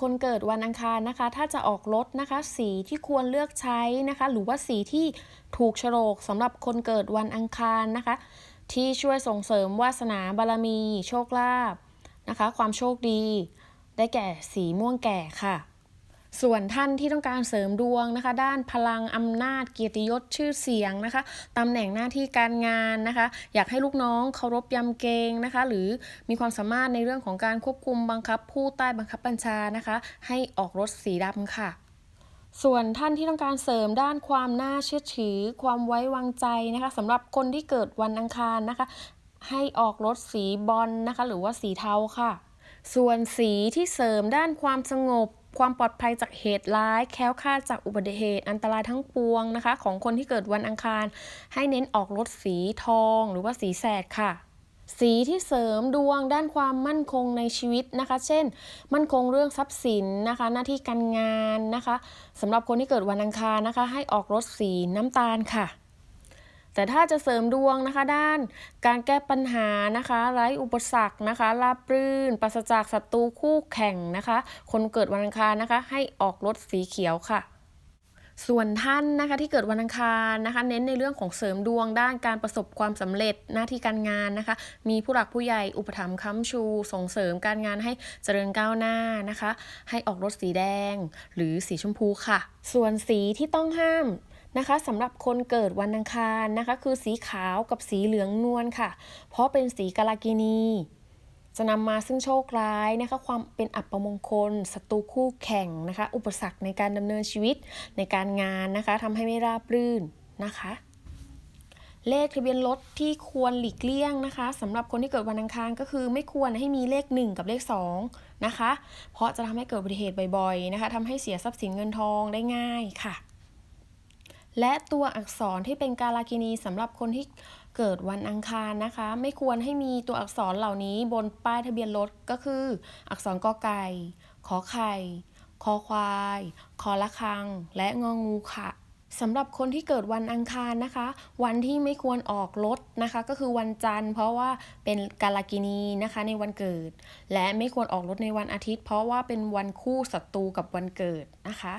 คนเกิดวันอังคารนะคะ ถ้าจะออกรถนะคะ สีที่ควรเลือกใช้นะคะ หรือว่าสีที่ถูกโฉลกสำหรับคนเกิดวันอังคารนะคะ ที่ช่วยส่งเสริมวาสนาบารมี โชคลาภนะคะ ความโชคดี ได้แก่สีม่วงแก่ค่ะ ส่วนท่านที่ต้องการเสริมดวงนะคะ ด้านพลังอำนาจเกียรติยศชื่อเสียงนะคะตำแหน่งหน้าที่การงานนะคะ อยากให้ลูกน้องเคารพยำเกรงนะคะ หรือมีความสามารถในเรื่องของการควบคุมบังคับ ผู้ใต้บังคับบัญชานะคะ ให้ออกรถสีดำค่ะส่วนท่านที่ต้องการเสริมด้านความน่าเชื่อถือ ความไว้วางใจนะคะสำหรับคนที่เกิดวันอังคารนะคะ ให้ออกรถสีบอลนะคะ หรือว่าสีเทาค่ะ ส่วนสีที่เสริมด้านความสงบ ความปลอดภัยจากเหตุร้าย แค้วคลาดจากอุบัติเหตุ อันตรายทั้งปวงนะคะ ของคนที่เกิดวันอังคาร ให้เน้นออกรถสีทอง หรือว่าสีแสดค่ะสีที่เสริมดวงด้านความมั่นคงในชีวิตนะคะ เช่น มั่นคงเรื่องทรัพย์สินนะคะ หน้าที่การงานนะคะสำหรับคนที่เกิดวันอังคารนะคะ ให้ออกรถสีน้ำตาลค่ะ แต่ถ้าจะเสริมดวงนะคะ ด้านการแก้ปัญหานะคะไร้อุปสรรคนะคะราบรื่นปราศจากศัตรูคู่แข่งนะคะ คนเกิดวันอังคารนะคะ ให้ออกรถสีเขียวค่ะส่วนท่านนะคะที่เกิดวันอังคารนะคะ เน้นในเรื่องของเสริมดวงด้านการประสบความสำเร็จหน้าที่การงานนะคะ มีผู้หลักผู้ใหญ่อุปถัมภ์ค้ำชู ส่งเสริมการงานให้เจริญก้าวหน้านะคะ ให้ออกรถสีแดงหรือสีชมพูค่ะ ส่วนสีที่ต้องห้าม นะคะสำหรับคนเกิดวันอังคารนะคะ คือสีขาวกับสีเหลืองนวลค่ะ เพราะเป็นสีกาลากินี จะนำมาซึ่งโชคร้ายนะคะ ความเป็นอัปมงคลศัตรูคู่แข่งนะคะ อุปสรรคในการดำเนินชีวิตในการงานนะคะทำให้ไม่ราบรื่นนะคะเลขทะเบียนรถที่ควรหลีกเลี่ยงนะคะสำหรับคนที่เกิดวันอังคารก็คือไม่ควรให้มีเลข 1 กับเลข2นะคะ เพราะจะทำให้เกิดอุบัติเหตุบ่อยๆนะคะทำให้เสียทรัพย์สินเงินทองได้ง่ายค่ะ และตัวอักษรที่เป็นกาลากินีสำหรับคนที่เกิดวันอังคารนะคะ ไม่ควรให้มีตัวอักษรเหล่านี้บนป้ายทะเบียนรถก็คือ อักษรกอไก่ขอไข่คอควายคอละคัง และงองูค่ะสำหรับคนที่เกิดวันอังคารนะคะ วันที่ไม่ควรออกรถนะคะ ก็คือวันจันทร์ เพราะว่าเป็นกาลากินีนะคะในวันเกิด และไม่ควรออกรถในวันอาทิตย์ เพราะว่าเป็นวันคู่ศัตรูกับวันเกิดนะคะ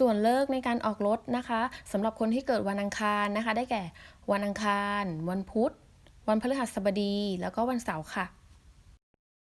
ส่วนเลิกในการออกรถนะคะสำหรับคนที่เกิดวันอังคารนะคะ ได้แก่วันอังคาร วันพุธ วันพฤหัสบดี แล้วก็วันเสาร์ค่ะ